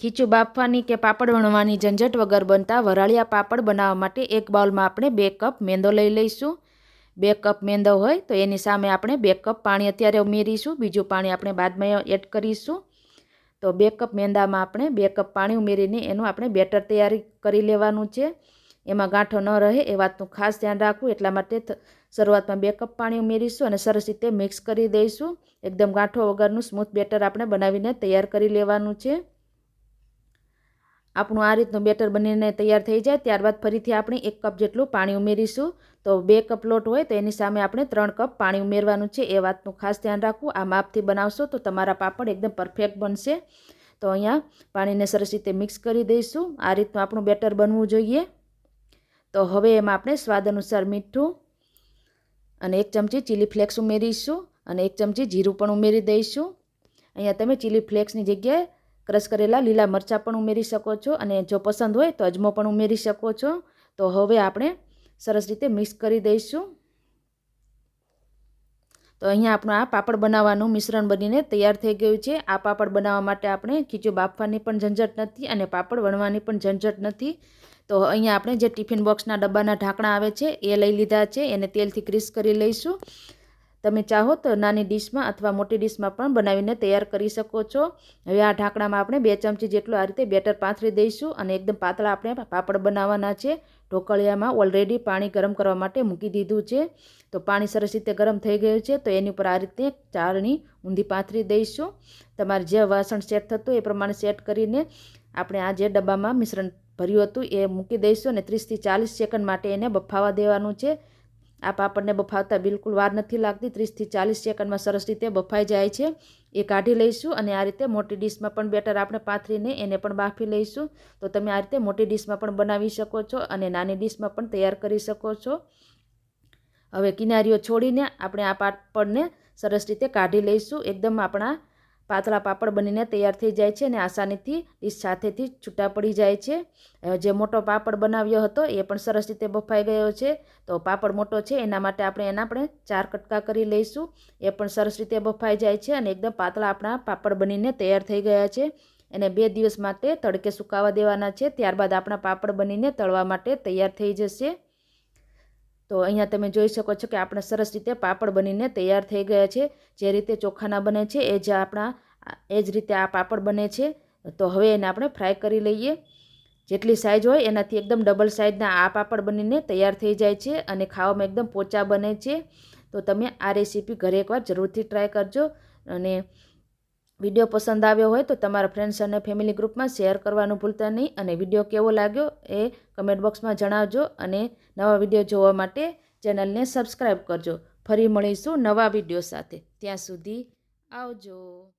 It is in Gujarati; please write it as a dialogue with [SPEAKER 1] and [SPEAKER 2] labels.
[SPEAKER 1] ખીચું બાફવાની કે પાપડ વણવાની ઝંઝટ વગર બનતા વરાળિયા પાપડ બનાવવા માટે એક બાઉલમાં આપણે બે કપ મેંદો લઈ લઈશું. બે કપ મેંદો હોય તો એની સામે આપણે બે કપ પાણી અત્યારે ઉમેરીશું. બીજું પાણી આપણે બાદમાં એડ કરીશું. તો બે કપ મેંદામાં આપણે બે કપ પાણી ઉમેરીને એનું આપણે બેટર તૈયારી કરી લેવાનું છે. એમાં ગાંઠો ન રહે, એ વાતનું ખાસ ધ્યાન રાખવું. એટલા માટે શરૂઆતમાં બે કપ પાણી ઉમેરીશું અને સરસ રીતે મિક્સ કરી દઈશું. એકદમ ગાંઠો વગરનું સ્મૂથ બેટર આપણે બનાવીને તૈયાર કરી લેવાનું છે. આપણું આ રીતનું બેટર બનીને તૈયાર થઈ જાય, ત્યારબાદ ફરીથી આપણે એક કપ જેટલું પાણી ઉમેરીશું. તો બે કપ લોટ હોય તો એની સામે આપણે ત્રણ કપ પાણી ઉમેરવાનું છે, એ વાતનું ખાસ ધ્યાન રાખવું. આ માપથી બનાવશો તો તમારા પાપડ એકદમ પરફેક્ટ બનશે. તો અહીંયા પાણીને સરસ રીતે મિક્સ કરી દઈશું. આ રીતનું આપણું બેટર બનવું જોઈએ. તો હવે એમાં આપણે સ્વાદ અનુસાર મીઠું અને એક ચમચી ચીલી ફ્લેક્સ ઉમેરીશું અને એક ચમચી જીરું પણ ઉમેરી દઈશું. અહીંયા તમે ચીલી ફ્લેક્સની જગ્યાએ ક્રશ કરેલા લીલા મરચાં પણ ઉમેરી શકો છો અને જો પસંદ હોય તો અજમો પણ ઉમેરી શકો છો. તો હવે આપણે સરસ રીતે મિક્સ કરી દઈશું. તો અહીંયા આપણું આ પાપડ બનાવવાનું મિશ્રણ બનીને તૈયાર થઈ ગયું છે. આ પાપડ બનાવવા માટે આપણે ખીચું બાફવાની પણ ઝંઝટ નથી અને પાપડ વણવાની પણ ઝંઝટ નથી. તો અહીંયા આપણે જે ટિફિન બોક્સના ડબ્બાના ઢાંકણા આવે છે એ લઈ લીધા છે. એને તેલથી ગ્રીસ કરી લઈશું. તમે ચાહો તો નાની ડીશમાં અથવા મોટી ડીશમાં પણ બનાવીને તૈયાર કરી શકો છો. હવે આ ઢાંકણામાં આપણે બે ચમચી જેટલું આ રીતે બેટર પાથરી દઈશું અને એકદમ પાતળા આપણે પાપડ બનાવવાના છે. ઢોકળિયામાં ઓલરેડી પાણી ગરમ કરવા માટે મૂકી દીધું છે. તો પાણી સરસ રીતે ગરમ થઈ ગયું છે તો એની ઉપર આ રીતે ચાળણી ઊંધી પાથરી દઈશું. તમારે જે વાસણ સેટ થતું એ પ્રમાણે સેટ કરીને આપણે આ જે ડબ્બામાં મિશ્રણ ભર્યું હતું એ મૂકી દઈશું અને ત્રીસથી ચાલીસ સેકન્ડ માટે એને બફાવા દેવાનું છે. આ પાપડને બફાવતા બિલકુલ વાર નથી લાગતી. ત્રીસથી ચાલીસ સેકન્ડમાં સરસ રીતે બફાઈ જાય છે. એ કાઢી લઈશું અને આ રીતે મોટી ડીશમાં પણ બેટર આપણે પાથરીને એને પણ બાફી લઈશું. તો તમે આ રીતે મોટી ડીશમાં પણ બનાવી શકો છો અને નાની ડીશમાં પણ તૈયાર કરી શકો છો. હવે કિનારીઓ છોડીને આપણે આ પાપડને સરસ રીતે કાઢી લઈશું. એકદમ આપણા પાતળા પાપડ બનીને તૈયાર થઈ જાય છે અને આસાનીથી ડીશ સાથેથી છૂટા પડી જાય છે. જે મોટો પાપડ બનાવ્યો હતો એ પણ સરસ રીતે બફાઈ ગયો છે. તો પાપડ મોટો છે, એના માટે આપણે એના આપણે ચાર કટકા કરી લઈશું. એ પણ સરસ રીતે બફાઈ જાય છે અને એકદમ પાતળા આપણા પાપડ બનીને તૈયાર થઈ ગયા છે. એને બે દિવસ માટે તડકે સુકાવા દેવાના છે, ત્યારબાદ આપણા પાપડ બનીને તળવા માટે તૈયાર થઈ જશે. તો અહીંયા તમે જોઈ શકો છો કે આપણે સરસ રીતે પાપડ બનીને તૈયાર થઈ ગયા છે. જે રીતે ચોખાના બને છે, એ જ આપણા, એ જ રીતે આ પાપડ બને છે. તો હવે એને આપણે ફ્રાય કરી લઈએ. જેટલી સાઇઝ હોય એનાથી એકદમ ડબલ સાઇઝના આ પાપડ બનીને તૈયાર થઈ જાય છે અને ખાવામાં એકદમ પોચા બને છે. તો તમે આ રેસીપી ઘરે એકવાર જરૂરથી ટ્રાય કરજો અને વીડિયો પસંદ આવ્યો હોય તો તમારા ફ્રેન્ડ્સ અને ફેમિલી ગ્રુપમાં શેર કરવાનું ભૂલતા નહીં અને વીડિયો કેવો લાગ્યો એ કમેન્ટ બોક્સમાં જણાવજો અને નવા વીડિયો જોવા માટે ચેનલને સબસ્ક્રાઈબ કરજો. ફરી મળીશું નવા વીડિયો સાથે. ત્યાં સુધી આવજો.